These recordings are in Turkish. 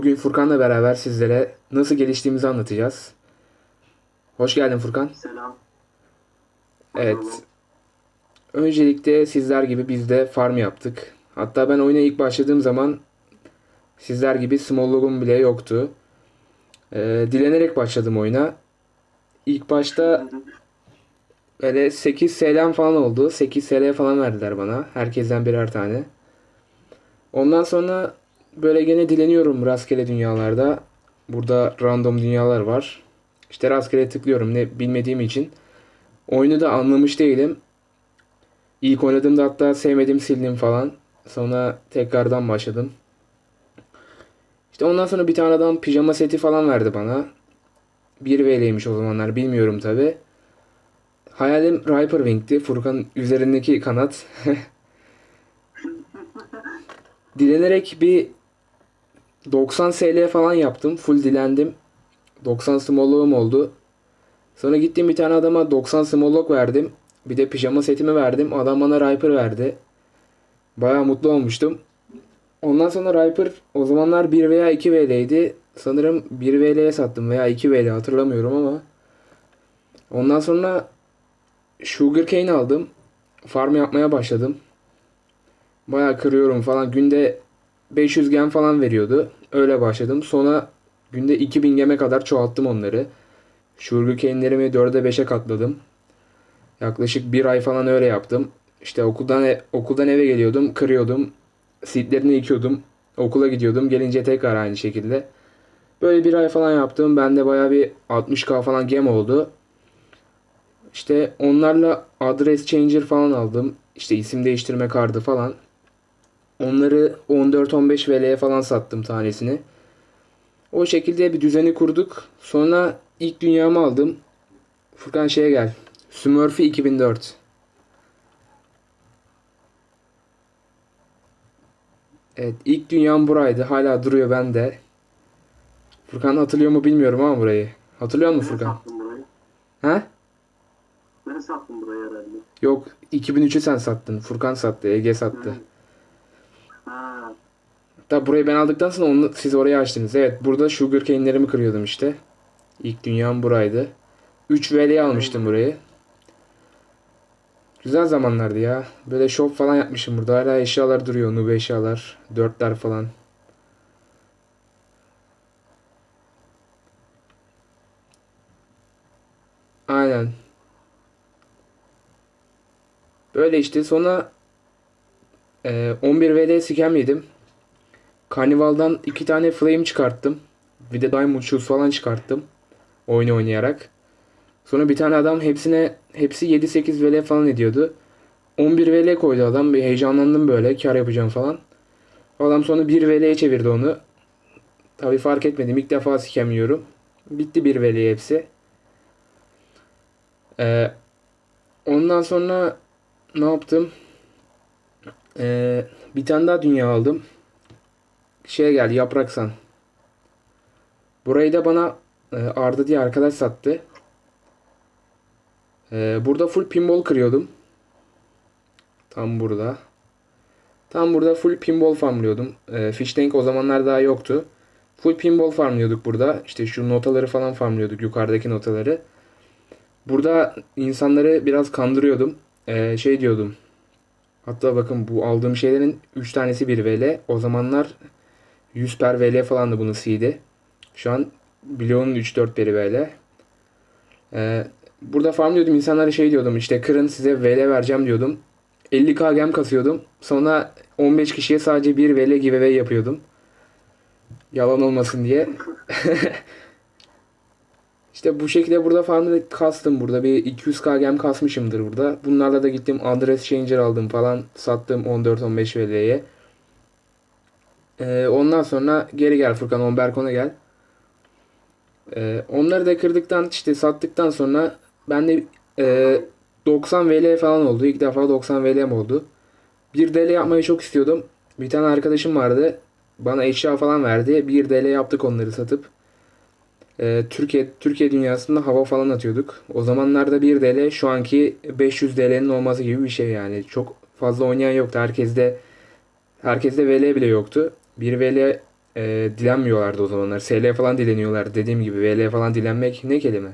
Bugün Furkan'la beraber sizlere nasıl geliştiğimizi anlatacağız. Hoş geldin Furkan. Selam. Evet. Öncelikle sizler gibi biz de farm yaptık. Hatta ben oyuna ilk başladığım zaman sizler gibi small logum bile yoktu. Ee, dilenerek başladım oyuna. İlk başta böyle 8 SL'm falan oldu. 8 SL falan verdiler bana. Herkesten birer tane. Ondan sonra böyle gene dileniyorum rastgele dünyalarda. Burada random dünyalar var. İşte rastgele tıklıyorum ne bilmediğim için. Oyunu da anlamış değilim. İlk oynadığımda hatta sevmedim sildim falan. Sonra tekrardan başladım. İşte ondan sonra bir tane adam pijama seti falan verdi bana. 1 VL'ymiş o zamanlar bilmiyorum tabi. Hayalim Riper Wing'ti. Furkan'ın üzerindeki kanat. Dilenerek bir 90 SL falan yaptım. Full dilendim. 90 small'luğum oldu. Sonra gittim bir tane adama 90 small'luk verdim. Bir de pijama setimi verdim. Adam bana Riper verdi. Baya mutlu olmuştum. Ondan sonra Riper o zamanlar 1 veya 2 VL'ydi. Sanırım 1 VL'ye sattım veya 2 VL hatırlamıyorum ama. Ondan sonra Sugarcane aldım. Farm yapmaya başladım. Baya kırıyorum falan. Günde 500 gem falan veriyordu. Öyle başladım. Sonra günde 2000 geme kadar çoğalttım onları. Sugarcane'lerimi 4'e 5'e katladım. Yaklaşık bir ay falan öyle yaptım. İşte okuldan e- okuldan eve geliyordum, kırıyordum. Seedlerini ekiyordum. Okula gidiyordum. Gelince tekrar aynı şekilde. Böyle bir ay falan yaptım. Bende baya bir 60k falan gem oldu. İşte onlarla adres changer falan aldım. İşte isim değiştirme kartı falan. Onları 14-15 VL'ye falan sattım tanesini. O şekilde bir düzeni kurduk. Sonra ilk dünyamı aldım. Furkan şeye gel. Smurfy 2004. Evet ilk dünyam buraydı. Hala duruyor bende. Furkan hatırlıyor mu bilmiyorum ama burayı. Hatırlıyor musun Furkan? sattın burayı? He? Nereye sattın burayı herhalde? Yok 2003'ü sen sattın. Furkan sattı. Ege sattı. Ha, Hatta burayı ben aldıktan sonra onu siz oraya açtınız. Evet burada sugarcane'lerimi kırıyordum işte. İlk dünyam buraydı. 3 VL almıştım burayı. Güzel zamanlardı ya. Böyle shop falan yapmışım burada. Hala eşyalar duruyor. Nube eşyalar. Dörtler falan. Aynen. Böyle işte sonra e, 11 VL scam yedim. Carnival'dan iki tane flame çıkarttım. Bir de diamond shoes falan çıkarttım. Oyun oynayarak. Sonra bir tane adam hepsine hepsi 7-8 VL falan ediyordu. 11 VL koydu adam. Bir heyecanlandım böyle. Kar yapacağım falan. Adam sonra 1 VL'ye çevirdi onu. Tabi fark etmedim. İlk defa scam yiyorum. Bitti 1 VL hepsi. Ee, ondan sonra ne yaptım? Ee, bir tane daha dünya aldım. Şeye geldi Yapraksan. Burayı da bana e, Arda diye arkadaş sattı. Ee, burada full pinball kırıyordum. Tam burada. Tam burada full pinball farmlıyordum. Ee, Fish Tank o zamanlar daha yoktu. Full pinball farmlıyorduk burada. İşte şu notaları falan farmlıyorduk. Yukarıdaki notaları. Burada insanları biraz kandırıyordum. Ee, şey diyordum. Hatta bakın bu aldığım şeylerin 3 tanesi 1 VL. O zamanlar 100 per VL falandı bunun seed'i. Şu an Bloğ'un 3-4 peri VL. Ee, burada farmlıyordum. insanlara şey diyordum. işte kırın size VL vereceğim diyordum. 50k gem kasıyordum. Sonra 15 kişiye sadece 1 VL giveaway yapıyordum. Yalan olmasın diye. İşte bu şekilde burada farmları kastım. Burada bir 200k gem kasmışımdır burada. Bunlarla da gittim adres changer aldım falan. Sattım 14-15 VL'ye. Ee, ondan sonra geri gel Furkan Omberkon'a gel. Ee, onları da kırdıktan işte sattıktan sonra ben de e, 90 VL falan oldu. İlk defa 90 VL'm oldu. Bir DL yapmayı çok istiyordum. Bir tane arkadaşım vardı. Bana eşya falan verdi. Bir DL yaptık onları satıp. E, Türkiye Türkiye dünyasında hava falan atıyorduk. O zamanlarda 1 DL şu anki 500 DL'nin olması gibi bir şey yani. Çok fazla oynayan yoktu. Herkeste herkeste VL bile yoktu. 1 VL e, dilenmiyorlardı o zamanlar. SL falan dileniyorlar. Dediğim gibi VL falan dilenmek ne kelime.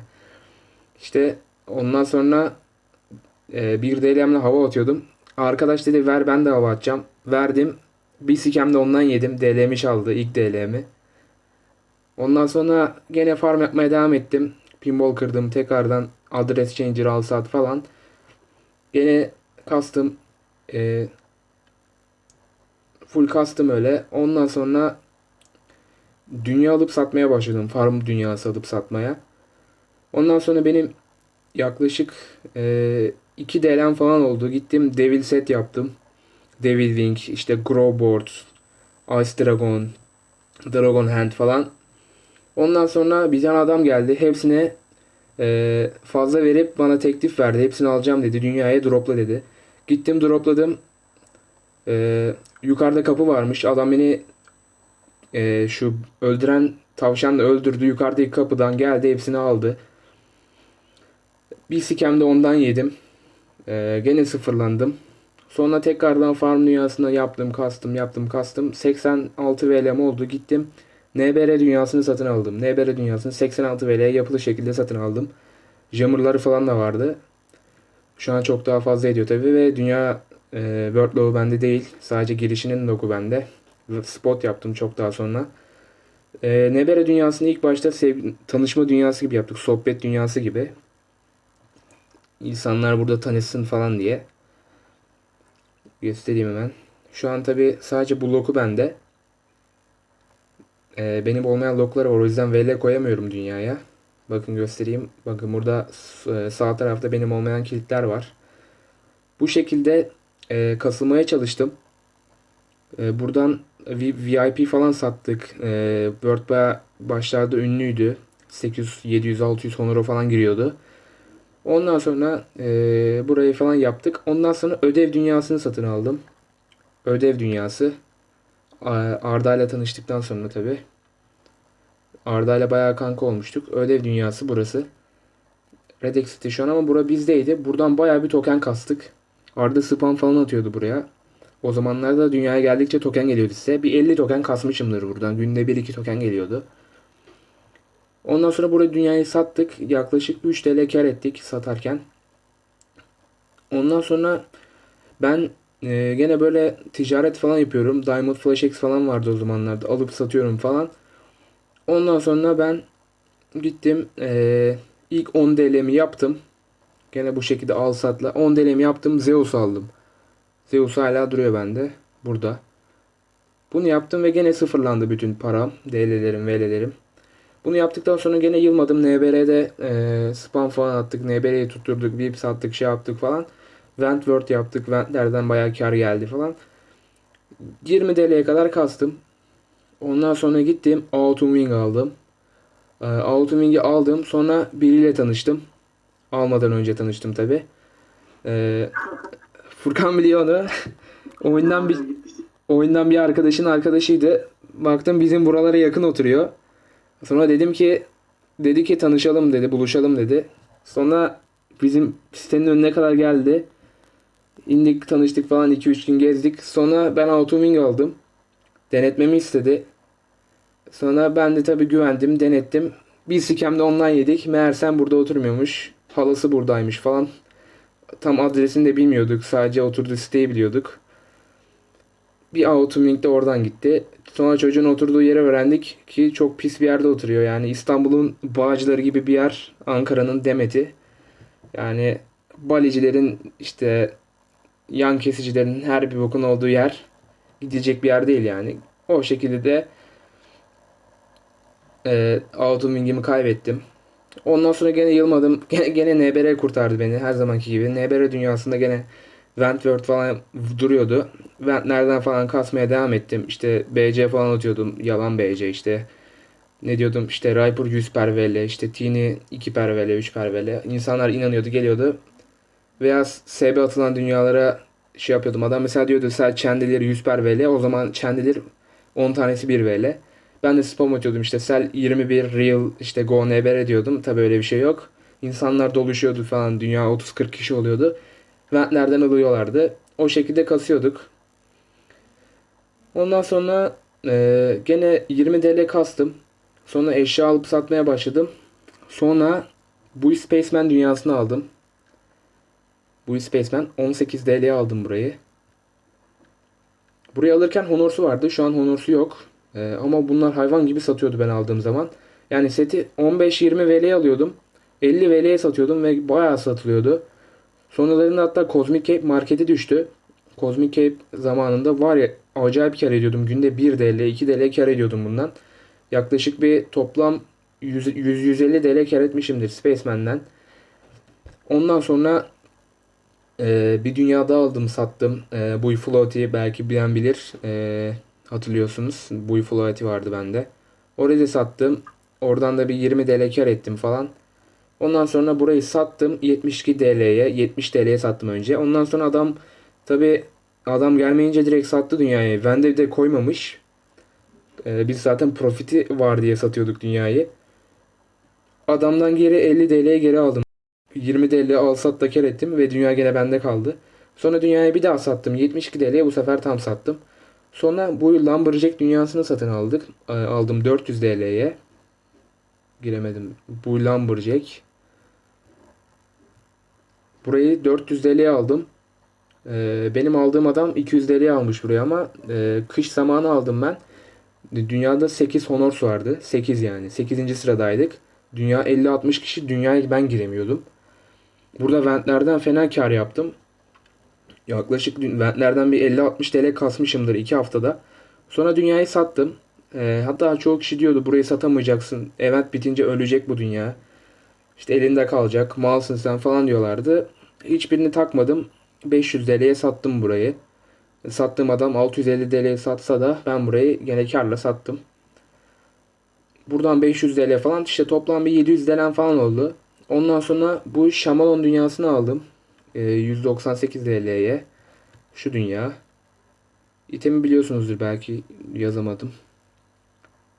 İşte ondan sonra e, bir DL'mle hava atıyordum. Arkadaş dedi ver ben de hava atacağım. Verdim. Bir sikem de ondan yedim. DL'mi çaldı. ilk DL'mi. Ondan sonra gene farm yapmaya devam ettim. Pinball kırdım. Tekrardan adres changer al sat falan. Gene kastım. E, full kastım öyle. Ondan sonra dünya alıp satmaya başladım. Farm dünyası alıp satmaya. Ondan sonra benim yaklaşık e, 2 DLM falan oldu. Gittim Devil set yaptım. Devil Wing, işte Growboard, Ice Dragon, Dragon Hand falan. Ondan sonra bir tane adam geldi. Hepsine e, fazla verip bana teklif verdi. Hepsini alacağım dedi. Dünyaya dropla dedi. Gittim dropladım. E, yukarıda kapı varmış. Adam beni e, şu öldüren tavşanla öldürdü. Yukarıdaki kapıdan geldi. Hepsini aldı. Bir sikem de ondan yedim. Ee, gene sıfırlandım. Sonra tekrardan farm dünyasına yaptım, kastım, yaptım, kastım. 86 VL'm oldu. Gittim. NBR dünyasını satın aldım. NBR dünyasını 86 VL'ye yapılı şekilde satın aldım. Jammer'ları falan da vardı. Şu an çok daha fazla ediyor tabii ve dünya e, World Log'u bende değil. Sadece girişinin logu bende. Spot yaptım çok daha sonra. E, NBR dünyasını ilk başta sev- tanışma dünyası gibi yaptık. Sohbet dünyası gibi. İnsanlar burada tanışsın falan diye. Göstereyim hemen. Şu an tabi sadece bu loku bende. Ee, benim olmayan loklar var o yüzden VL koyamıyorum dünyaya. Bakın göstereyim. Bakın burada e, sağ tarafta benim olmayan kilitler var. Bu şekilde e, kasılmaya çalıştım. E, buradan VIP falan sattık. E, bayağı başlarda ünlüydü. 800, 700, 600 honora falan giriyordu. Ondan sonra eee, burayı falan yaptık. Ondan sonra ödev dünyasını satın aldım. Ödev dünyası. A- Arda ile tanıştıktan sonra tabi. Arda ile bayağı kanka olmuştuk. Ödev dünyası burası. Redex City şu an ama bura bizdeydi. Buradan bayağı bir token kastık. Arda spam falan atıyordu buraya. O zamanlarda dünyaya geldikçe token geliyordu size. Bir 50 token kasmışımdır buradan. Günde 1-2 token geliyordu. Ondan sonra burada dünyayı sattık. Yaklaşık 3 TL kar ettik satarken. Ondan sonra ben e, gene böyle ticaret falan yapıyorum. Diamond Flash X falan vardı o zamanlarda. Alıp satıyorum falan. Ondan sonra ben gittim e, ilk 10 DL'mi yaptım. Gene bu şekilde al satla. 10 DL'mi yaptım. Zeus aldım. Zeus hala duruyor bende. Burada. Bunu yaptım ve gene sıfırlandı bütün param. DL'lerim, VL'lerim. Bunu yaptıktan sonra gene yılmadım. NBR'de e, spam falan attık. NBR'yi tutturduk. VIP sattık. Şey yaptık falan. Wentworth yaptık. Wentlerden bayağı kar geldi falan. 20 TL'ye kadar kastım. Ondan sonra gittim. Autumn Wing aldım. E, Autumn Wing'i aldım. Sonra biriyle tanıştım. Almadan önce tanıştım tabi. E, Furkan biliyor onu. oyundan bir oyundan bir arkadaşın arkadaşıydı. Baktım bizim buralara yakın oturuyor. Sonra dedim ki dedi ki tanışalım dedi, buluşalım dedi. Sonra bizim sitenin önüne kadar geldi. İndik tanıştık falan 2-3 gün gezdik. Sonra ben Autuming aldım. Denetmemi istedi. Sonra ben de tabii güvendim, denettim. Bir sikem de ondan yedik. Meğersem burada oturmuyormuş. Halası buradaymış falan. Tam adresini de bilmiyorduk. Sadece oturduğu siteyi biliyorduk. Bir Autuming de oradan gitti. Sonra çocuğun oturduğu yeri öğrendik ki çok pis bir yerde oturuyor. Yani İstanbul'un Bağcıları gibi bir yer. Ankara'nın Demet'i. Yani balicilerin işte yan kesicilerin her bir bokun olduğu yer. Gidecek bir yer değil yani. O şekilde de e, Autuming'imi kaybettim. Ondan sonra gene yılmadım. Gene, gene NBR kurtardı beni her zamanki gibi. NBR dünyasında gene Wentworth falan duruyordu. Wentlerden falan kasmaya devam ettim. İşte BC falan atıyordum. Yalan BC işte. Ne diyordum işte Raipur 100 per VL, işte Tini 2 per VL, 3 per VL. İnsanlar inanıyordu geliyordu. Veya SB atılan dünyalara şey yapıyordum. Adam mesela diyordu sen Chandelier 100 per VL. O zaman Chandelier 10 tanesi 1 VL. Ben de spam atıyordum işte sel 21 real işte go neber diyordum. Tabi öyle bir şey yok. İnsanlar doluşuyordu falan. Dünya 30-40 kişi oluyordu. Ventlerden alıyorlardı. O şekilde kasıyorduk. Ondan sonra e, gene 20 TL kastım. Sonra eşya alıp satmaya başladım. Sonra bu Spaceman dünyasını aldım. Bu Spaceman 18 TL'ye aldım burayı. Burayı alırken Honor'su vardı. Şu an Honor'su yok. Ee, ama bunlar hayvan gibi satıyordu ben aldığım zaman. Yani seti 15-20 VL'ye alıyordum. 50 VL'ye satıyordum ve bayağı satılıyordu. Sonralarında hatta Cosmic Cape markete düştü. Cosmic Cape zamanında var ya acayip kar ediyordum. Günde 1 TL, 2 TL kar ediyordum bundan. Yaklaşık bir toplam 100-150 TL kar etmişimdir Spaceman'den. Ondan sonra e, bir dünya daha aldım sattım. E, Bui Floaty'yi belki bilen bilir. E, hatırlıyorsunuz. Bui Floaty vardı bende. Orayı da sattım. Oradan da bir 20 TL kar ettim falan. Ondan sonra burayı sattım 72 TL'ye. 70 TL'ye sattım önce. Ondan sonra adam tabi adam gelmeyince direkt sattı dünyayı. Vende de koymamış. Ee, biz zaten profiti var diye satıyorduk dünyayı. Adamdan geri 50 TL'ye geri aldım. 20 TL al sat da kar ettim ve dünya gene bende kaldı. Sonra dünyayı bir daha sattım. 72 TL'ye bu sefer tam sattım. Sonra bu Lumberjack dünyasını satın aldık. Ee, Aldım 400 TL'ye. Giremedim. Bu Lumberjack. Burayı 400 TL'ye aldım. Ee, benim aldığım adam 200 TL'ye almış burayı ama e, kış zamanı aldım ben. Dünyada 8 honors vardı. 8 yani. 8. sıradaydık. Dünya 50-60 kişi. Dünyaya ben giremiyordum. Burada ventlerden fena kar yaptım. Yaklaşık ventlerden bir 50-60 TL kasmışımdır 2 haftada. Sonra dünyayı sattım. Ee, hatta çoğu kişi diyordu burayı satamayacaksın. Event bitince ölecek bu dünya. İşte elinde kalacak. Malsın sen falan diyorlardı. Hiçbirini takmadım. 500 TL'ye sattım burayı. Sattığım adam 650 TL'ye satsa da ben burayı gene karla sattım. Buradan 500 TL falan işte toplam bir 700 TL falan oldu. Ondan sonra bu Şamalon dünyasını aldım. Ee, 198 TL'ye. Şu dünya. İtemi biliyorsunuzdur belki yazamadım.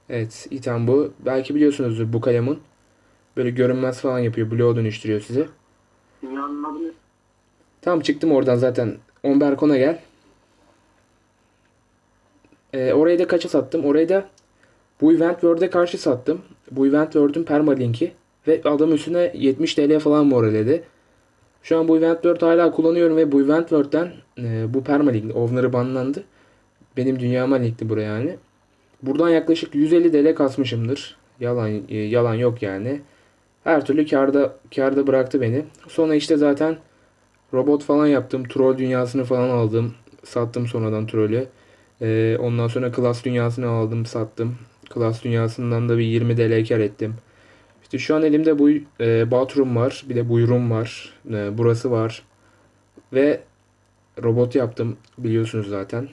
Evet item bu. Belki biliyorsunuzdur bu kalemun. Böyle görünmez falan yapıyor. Bloğa dönüştürüyor sizi. Ne? Tamam çıktım oradan zaten. Omberkon'a gel. Ee, orayı da kaça sattım? Orayı da bu Event World'e karşı sattım. Bu Event World'ün permalinki. Ve adam üstüne 70 TL falan moraledi. Şu an bu Event World hala kullanıyorum ve bu Event World'den e, bu permalink, Owner'ı banlandı. Benim dünyama linkti buraya yani. Buradan yaklaşık 150 TL kasmışımdır. Yalan e, yalan yok yani. Her türlü karda karda bıraktı beni. Sonra işte zaten robot falan yaptım. Troll dünyasını falan aldım. Sattım sonradan trollü. Ee, ondan sonra klas dünyasını aldım sattım. Klas dünyasından da bir 20 TL kar ettim. İşte şu an elimde bu e, bathroom var. Bir de buyrum var. E, burası var. Ve robot yaptım. Biliyorsunuz zaten.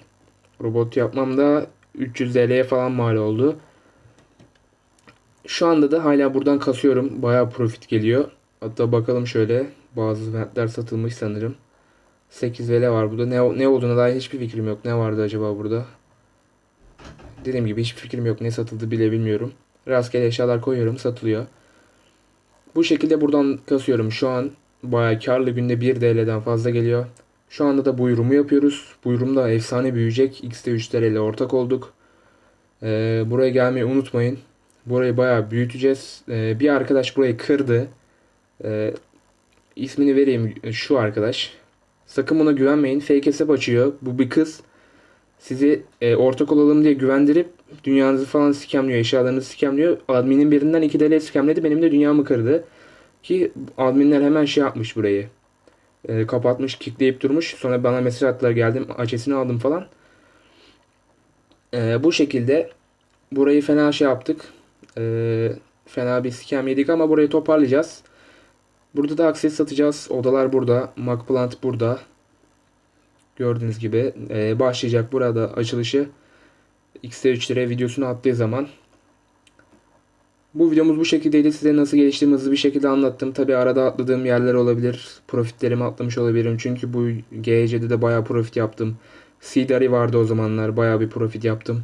Robot yapmam da 300 TL'ye falan mal oldu. Şu anda da hala buradan kasıyorum. Bayağı profit geliyor. Hatta bakalım şöyle. Bazı ventler satılmış sanırım. 8 VL var burada. Ne, ne olduğuna dair hiçbir fikrim yok. Ne vardı acaba burada? Dediğim gibi hiçbir fikrim yok. Ne satıldı bile bilmiyorum. Rastgele eşyalar koyuyorum. Satılıyor. Bu şekilde buradan kasıyorum. Şu an bayağı karlı günde 1 TL'den fazla geliyor. Şu anda da buyurumu yapıyoruz. Buyurum da efsane büyüyecek. X'te 3 TL ortak olduk. Ee, buraya gelmeyi unutmayın. Burayı bayağı büyüteceğiz. Ee, bir arkadaş burayı kırdı. Ee, ismini vereyim şu arkadaş. Sakın buna güvenmeyin. Fake hesap açıyor. Bu bir kız. Sizi e, ortak olalım diye güvendirip dünyanızı falan skemliyor. Eşyalarınızı skemliyor. Adminin birinden 2 TL skemledi. Benim de dünyamı kırdı. Ki adminler hemen şey yapmış burayı. E, kapatmış, kickleyip durmuş. Sonra bana mesaj attılar geldim. Açesini aldım falan. E, bu şekilde burayı fena şey yaptık. E, fena bir scam yedik ama burayı toparlayacağız. Burada da akses satacağız. Odalar burada. Macplant burada. Gördüğünüz gibi e, başlayacak burada açılışı. X3 lira videosunu attığı zaman. Bu videomuz bu şekildeydi. Size nasıl geliştiğimi bir şekilde anlattım. Tabi arada atladığım yerler olabilir. Profitlerimi atlamış olabilirim. Çünkü bu GC'de de bayağı profit yaptım. Sidari vardı o zamanlar. Bayağı bir profit yaptım.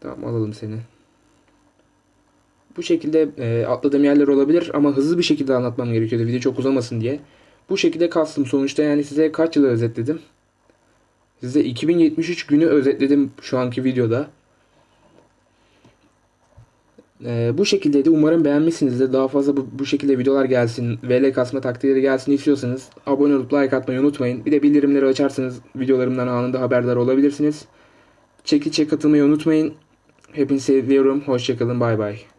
Tamam alalım seni. Bu şekilde e, atladığım yerler olabilir ama hızlı bir şekilde anlatmam gerekiyordu video çok uzamasın diye. Bu şekilde kastım sonuçta yani size kaç yılı özetledim. Size 2073 günü özetledim şu anki videoda. Ee, bu şekildeydi. Umarım beğenmişsinizdir. Daha fazla bu, bu şekilde videolar gelsin, VL kasma taktikleri gelsin istiyorsanız abone olup like atmayı unutmayın. Bir de bildirimleri açarsanız videolarımdan anında haberdar olabilirsiniz. Çekilişe katılmayı unutmayın. Hepinizi seviyorum. Hoşçakalın. Bay bay.